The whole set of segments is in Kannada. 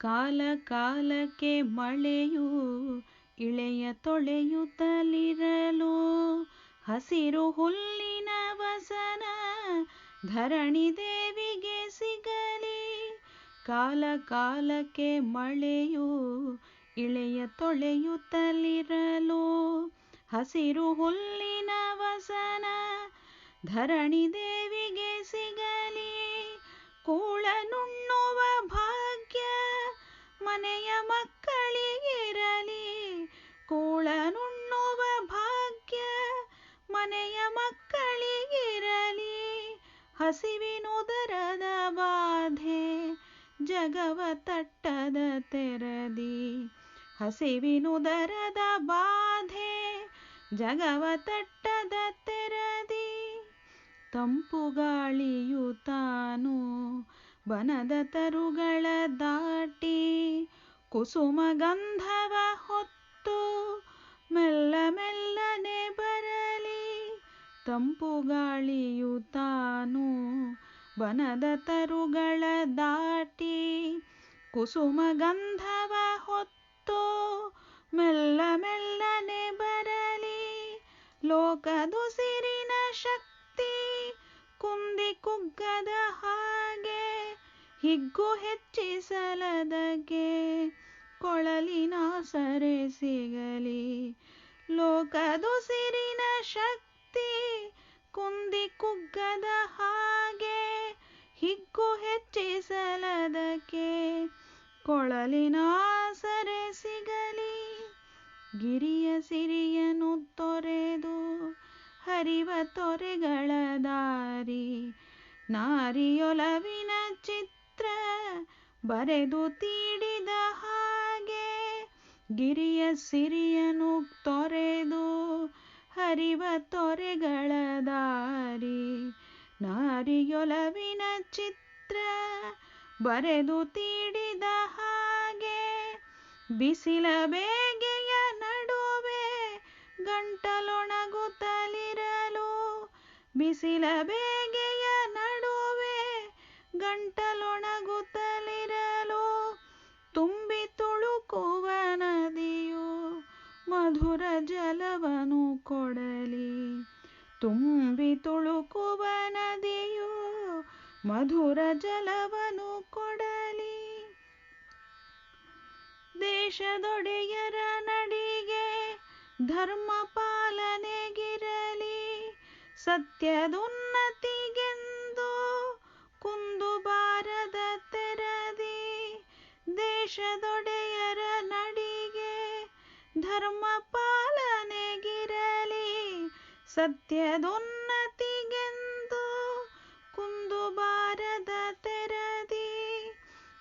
ಕಾಲ ಕಾಲಕ್ಕೆ ಮಳೆಯು ಇಳೆಯ ತೊಳೆಯುತ್ತಲಿರಲು ಹಸಿರು ಹುಲ್ಲಿನ ವಸನ ಧರಣಿ ದೇವಿಗೆ ಸಿಗಲಿ. ಕಾಲ ಕಾಲಕ್ಕೆ ಮಳೆಯು ಇಳೆಯ ತೊಳೆಯುತ್ತಲಿರಲು ಹಸಿರು ಹುಲ್ಲಿನ ವಸನ ಧರಣಿ ದೇವಿಗೆ ಮನೆಯ ಮಕ್ಕಳಿಗಿರಲಿ. ಕೂಳನುಣ್ಣುವ ಭಾಗ್ಯ ಮನೆಯ ಮಕ್ಕಳಿಗಿರಲಿ. ಹಸಿವಿನುದರದ ಬಾಧೆ ಜಗವ ತಟ್ಟದ ತೆರದಿ. ಹಸಿವಿನುದರದ ಬಾಧೆ ಜಗವ ತಟ್ಟದ ತೆರದಿ. ತಂಪು ಗಾಳಿಯು ತಾನು ಬನದ ತರುಗಳ ದಾಟಿ ಕುಸುಮ ಗಂಧವ ಹೊತ್ತು ಮೆಲ್ಲ ಮೆಲ್ಲನೆ ಬರಲಿ ತಂಪು ಗಾಳಿಯು ತಾನು ಬನದ ತರುಗಳ ದಾಟಿ ಕುಸುಮ ಗಂಧವ ಹೊತ್ತು ಮೆಲ್ಲ ಮೆಲ್ಲನೆ ಬರಲಿ ಲೋಕದುಸಿರಿನ ಶಕ್ತಿ ಕುಂದಿ ಕುಗ್ಗದ ಹಾಗೆ ಹಿಗ್ಗು ಹೆಚ್ಚಿಸಲದಗೆ ಕೊಳಲಿನ ಸರೆ ಸಿಗಲಿ. ಲೋಕದುಸಿರಿನ ಶಕ್ತಿ ಕುಂದಿ ಕುಗ್ಗದ ಹಾಗೆ ಹಿಗ್ಗು ಹೆಚ್ಚಿಸಲದಕ್ಕೆ ಕೊಳಲಿನ ಸರೆ ಸಿಗಲಿ. ಗಿರಿಯ ಸಿರಿಯನು ತೊರೆದು ಹರಿವ ತೊರೆಗಳ ದಾರಿ ನಾರಿಯೊಲವಿನ ಚಿತ್ರ ಬರೆದು ತೀಡಿದ ಹಾಗೆ ಗಿರಿಯ ಸಿರಿಯನು ತೊರೆದು ಹರಿವ ತೊರೆಗಳ ದಾರಿ ನಾರಿಯೊಲವಿನ ಚಿತ್ರ ಬರೆದು ತೀಡಿದ ಹಾಗೆ ಬಿಸಿಲ ಬೇಗೆಯ ನಡುವೆ ಗಂಟಲೊಣಗುತ್ತಲಿರಲು ಬಿಸಿಲ ಬೇಗೆಯ ಜಲವನು ಕೊಡಲಿ. ತುಂಬಿ ತುಳುಕುವ ನದಿಯು ಮಧುರ ಜಲವನು ಕೊಡಲಿ. ದೇಶದೊಡೆಯರ ನಡಿಗೆ ಧರ್ಮ ಪಾಲನೆಗಿರಲಿ. ಸತ್ಯದುನ್ನತಿಗೆಂದು ಕುಂದು ಬಾರದ ತೆರದಿ. ದೇಶದೊಡೆಯರ ನಡಿಗೆ ಧರ್ಮ ಸತ್ಯದುನ್ನತಿಗೆಂದು ಕುಂದು ಬಾರದ ತೆರದಿ,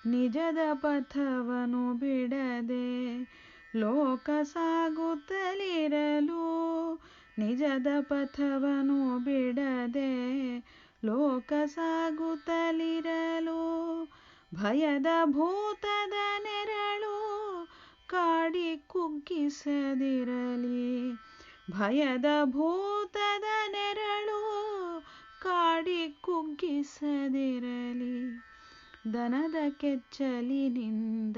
ನಿಜದ ಪಥವನು ಬಿಡದೆ ಲೋಕ ಸಾಗುತ್ತಲಿರಲು ನಿಜದ ಪಥವನು ಬಿಡದೆ ಲೋಕ ಸಾಗುತ್ತಲಿರಲು ಭಯದ ಭೂತದ ನೆರಳು ಕಾಡಿ ಕುಗ್ಗಿಸದಿರಲಿ. ಭಯದ ಭೂತದ ನೆರಳು ಕಾಡಿ ಕುಗ್ಗಿಸದಿರಲಿ. ದನದ ಕೆಚ್ಚಲಿನಿಂದ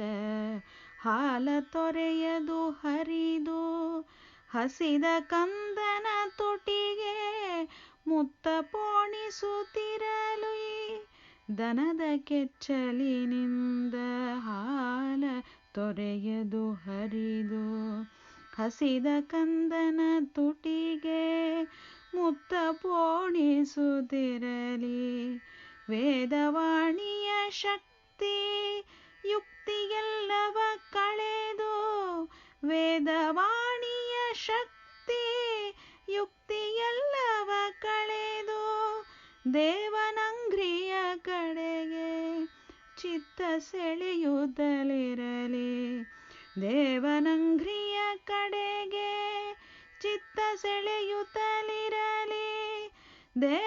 ಹಾಲ ತೊರೆಯದು ಹರಿದು, ಹಸಿದ ಕಂದನ ತುಟಿಗೆ ಮುತ್ತ ಪೋಣಿಸುತ್ತಿರಲು. ದನದ ಕೆಚ್ಚಲಿನಿಂದ ಹಾಲ ತೊರೆಯದು ಹರಿದು ಹಸಿದ ಕಂದನ ತುಟಿಗೆ ಮುತ್ತ ಪೋಣಿಸುತ್ತಿರಲಿ. ವೇದವಾಣಿಯ ಶಕ್ತಿ ಯುಕ್ತಿಯೆಲ್ಲವ ಕಳೆದು ವೇದವಾಣಿಯ ಶಕ್ತಿ ಯುಕ್ತಿಯೆಲ್ಲವ ಕಳೆದು ದೇವನಂಗ್ರಿಯ ಕಡೆಗೆ ಚಿತ್ತ ಸೆಳೆಯುತ್ತಲಿರಲಿ. ದೇವನಂಗ್ರಿಯ ಕಡೆಗೆ ಚಿತ್ತ ಸೆಳೆಯುತ್ತಲಿರಲಿ ದೇ